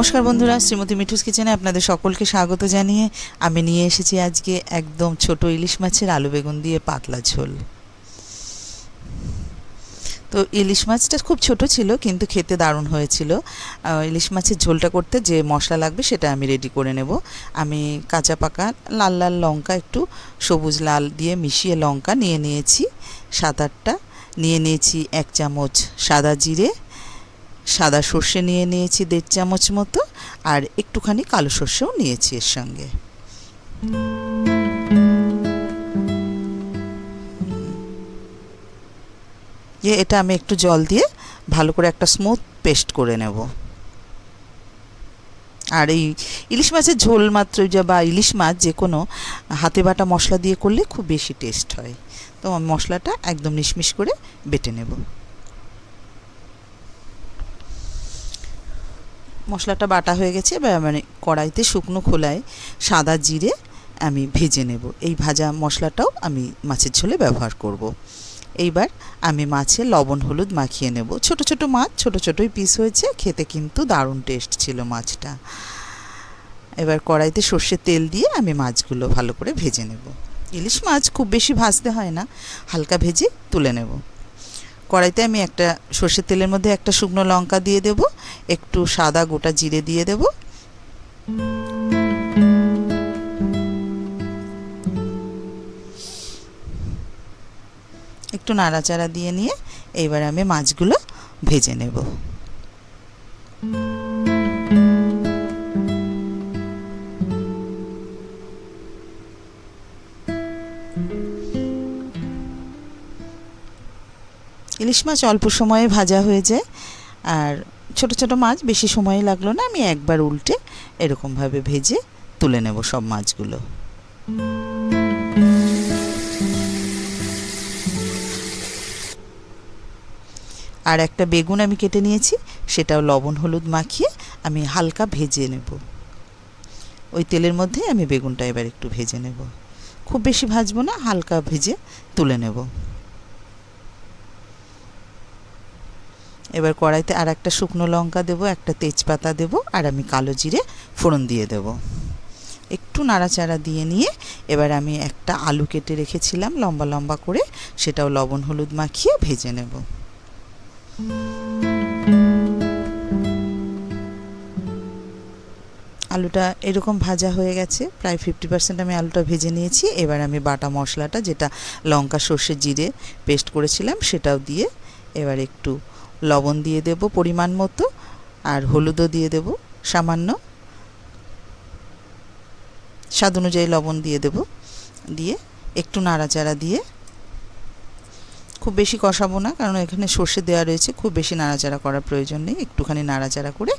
নমস্কার বন্ধুরা, শ্রীমতী মিঠুস কিচেনে আপনাদের সকলকে স্বাগত জানিয়ে আমি নিয়ে এসেছি আজকে একদম ছোট ইলিশ মাছের আলু বেগুন দিয়ে পাতলা ঝোল। তো ইলিশ মাছটা খুব ছোট ছিল, কিন্তু খেতে দারুণ হয়েছিল। ইলিশ মাছের ঝোলটা করতে যে মশলা লাগবে সেটা আমি রেডি করে নেব। আমি কাঁচা পাকা লাল লাল লঙ্কা, একটু সবুজ লাল দিয়ে মিশিয়ে লঙ্কা নিয়ে নিয়েছি, সাত আটটা। নিয়ে নিয়েছি এক চামচ সাদা জিরে সাদা সর্ষে নিয়ে নিয়েছি দেড় চামচ মতো, আর একটুখানি কালো সর্ষেও নিয়েছি এর সঙ্গে। যে এটা আমি একটু জল দিয়ে ভালো করে একটা স্মুথ পেস্ট করে নেব। আর এই ইলিশ মাছের ঝোল মাত্র যা বা ইলিশ মাছ যে কোনো হাতে বাটা মশলা দিয়ে করলে খুব বেশি টেস্ট হয়। তো আমি মশলাটা একদম মিশমিশ করে বেটে নেব। মশলাটা বাটা হয়ে গেছে, এবার মানে কড়াইতে শুকনো খোলায় সাদা জিরে আমি ভেজে নেব। এই ভাজা মশলাটাও আমি মাছের ঝোলে ব্যবহার করব। এইবার আমি মাছে লবণ হলুদ মাখিয়ে নেব। ছোট ছোট মাছ, ছোট ছোটই পিস হয়েছে, খেতে কিন্তু দারুণ টেস্ট ছিল মাছটা। এবার কড়াইতে সর্ষের তেল দিয়ে আমি মাছগুলো ভালো করে ভেজে নেব। ইলিশ মাছ খুব বেশি ভাজতে হয় না, হালকা ভেজে তুলে নেব। কড়াইতে আমি একটা সর্ষের তেলের মধ্যে একটা শুকনো লঙ্কা দিয়ে দেব, একটু সাদা গোটা জিরে দিয়ে দেব। একটু নাড়াচাড়া দিয়ে নিয়ে এইবার আমি মাছগুলো ভেজে নেব। ইলিশ মাছ অল্প সময়ে ভাজা হয়ে যায়। আর ছোট ছোট মাছ বেশি সময় লাগল না, আমি একবার উল্টে এরকমভাবে ভেজে তুলে নেব সব মাছগুলো। আর একটা বেগুন আমি কেটে নিয়েছি, সেটাও লবণ হলুদ মাখিয়ে আমি হালকা ভেজে নেব। ওই তেলের মধ্যে আমি বেগুনটা এবার একটু ভেজে নেব। খুব বেশি ভাজবো না, হালকা ভেজে তুলে নেব। এবার কড়াইতে আর একটা শুকনো লঙ্কা দেবো, একটা তেজপাতা দেবো, আর আমি কালো জিরে ফোড়ন দিয়ে দেব। একটু নাড়াচাড়া দিয়ে নিয়ে এবার আমি একটা আলু কেটে রেখেছিলাম, লম্বা লম্বা করে, সেটাও লবণ হলুদ মাখিয়ে ভেজে নেব। আলুটা এরকম ভাজা হয়ে গেছে, প্রায় ফিফটি পার্সেন্ট আমি আলুটা ভেজে নিয়েছি। এবার আমি বাটা মশলাটা, যেটা লঙ্কা, সর্ষে, জিরে পেস্ট করেছিলাম, সেটাও দিয়ে এবার একটু লবণ দিয়ে দেব পরিমাণ মতো, আর হলুদও দিয়ে দেব সামান্য। স্বাদ অনুযায়ী লবণ দিয়ে দেব, দিয়ে একটু নাড়াচাড়া দিয়ে। খুব বেশি কষাবো না, কারণ এখানে সর্ষে দেওয়া রয়েছে, খুব বেশি নাড়াচাড়া করার প্রয়োজন নেই। একটুখানি নাড়াচাড়া করে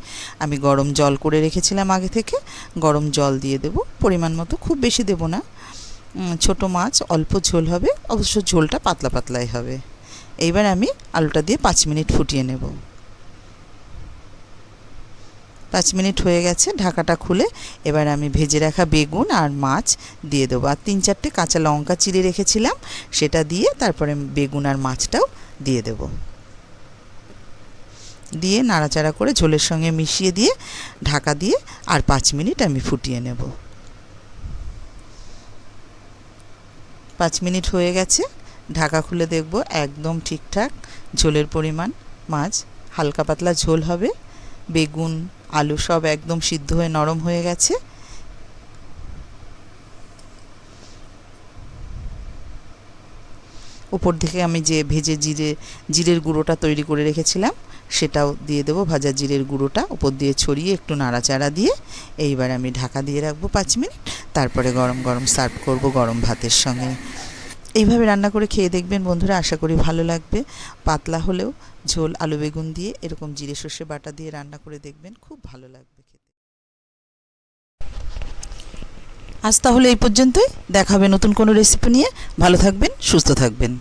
আমি গরম জল করে রেখেছিলাম আগে থেকে, গরম জল দিয়ে দেব। পরিমাণ মতো খুব বেশি দেব না। ছোট মাছ, অল্প ঝোল হবে, অবশ্য ঝোলটা পাতলা পাতলাই হবে। এইবার আমি আলুটা দিয়ে পাঁচ মিনিট ফুটিয়ে নেব। পাঁচ মিনিট হয়ে গেছে, ঢাকাটা খুলে এবার আমি ভেজে রাখা বেগুন আর মাছ দিয়ে দেবো। আর তিন চারটে কাঁচা লঙ্কা চিড়ে রেখেছিলাম, সেটা দিয়ে তারপরে বেগুন আর মাছটাও দিয়ে দেব। দিয়ে নাড়াচাড়া করে ঝোলের সঙ্গে মিশিয়ে দিয়ে ঢাকা দিয়ে আর পাঁচ মিনিট আমি ফুটিয়ে নেব। পাঁচ মিনিট হয়ে গেছে ঢাকা খুলে দেখব, একদম ঠিকঠাক। ঝোলের পরিমাণ, মাছ, হালকা পাতলা ঝোল হবে। বেগুন, আলু সব একদম সিদ্ধ হয়ে নরম হয়ে গেছে। উপর থেকে আমি যে ভেজে জিরে, জিরের গুঁড়োটা তৈরি করে রেখেছিলাম, সেটাও দিয়ে দেবো। ভাজা জিরের গুঁড়োটা উপর দিয়ে ছড়িয়ে একটু নাড়াচাড়া দিয়ে এইবার আমি ঢাকা দিয়ে রাখব পাঁচ মিনিট। তারপরে গরম গরম সার্ভ করব গরম ভাতের সঙ্গে। এইভাবে রান্না করে খেয়ে দেখবেন বন্ধুরা, আশা করি ভালো লাগবে। পাতলা হলেও ঝোল, আলু বেগুন দিয়ে এরকম জিরে সর্ষে বাটা দিয়ে রান্না করে দেখবেন, খুব ভালো লাগবে খেতে। আজ তাহলে এই পর্যন্তই। দেখা হবে নতুন কোনো রেসিপি নিয়ে। ভালো থাকবেন, সুস্থ থাকবেন।